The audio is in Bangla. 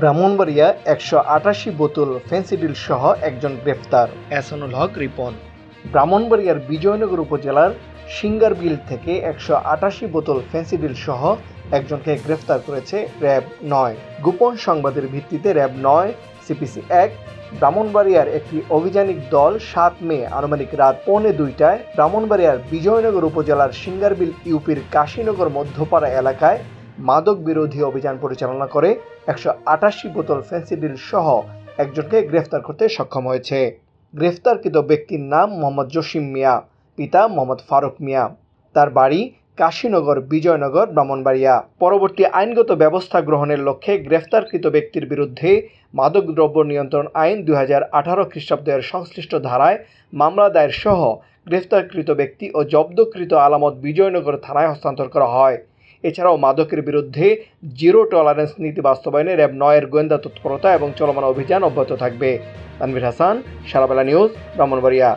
ব্রাহ্মণবাড়িয়া একশো আটাশি বোতল ফেন্সিডিল সহ একজন গ্রেফতার এসানুল হক রিপন। ব্রাহ্মণবাড়িয়ার বিজয়নগর উপজেলার সিঙ্গারবিল থেকে একশো আটাশি বোতল ফেন্সিডিল সহ একজনকে গ্রেফতার করেছে র্যাব নয়। গোপন সংবাদের ভিত্তিতে র্যাব নয় সিপিসি এক ব্রাহ্মণবাড়িয়ার একটি অভিযানিক দল সাত মে আনুমানিক রাত পৌনে দুইটায় ব্রাহ্মণবাড়িয়ার বিজয়নগর উপজেলার সিঙ্গারবিল ইউপির কাশীনগর মধ্যপাড়া এলাকায় মাদক বিরোধী অভিযান পরিচালনা করে একশো আটাশি বোতল ফেন্সিডিল সহ একজনকে গ্রেফতার করতে সক্ষম হয়েছে। গ্রেফতারকৃত ব্যক্তির নাম মোহাম্মদ জসিম মিয়া, পিতা মোহাম্মদ ফারুক মিয়া। তার বাড়ি কাশীনগর, বিজয়নগর, ব্রাহ্মণবাড়িয়া। পরবর্তী আইনগত ব্যবস্থা গ্রহণের লক্ষ্যে গ্রেফতারকৃত ব্যক্তির বিরুদ্ধে মাদকদ্রব্য নিয়ন্ত্রণ আইন দুই হাজার আঠারো খ্রিস্টাব্দের সংশ্লিষ্ট ধারায় মামলা দায়ের সহ গ্রেফতারকৃত ব্যক্তি ও জব্দকৃত আলামত বিজয়নগর থানায় হস্তান্তর করা হয়। এছাড়াও মাদকের বিরুদ্ধে জিরো টলারেন্স নীতি বাস্তবায়নে র্যাব নয়ের গোয়েন্দা তৎপরতা এবং চলমান অভিযান অব্যাহত থাকবে। তানভীর হাসান, সারাবেলা নিউজ, ব্রাহ্মণবাড়িয়া।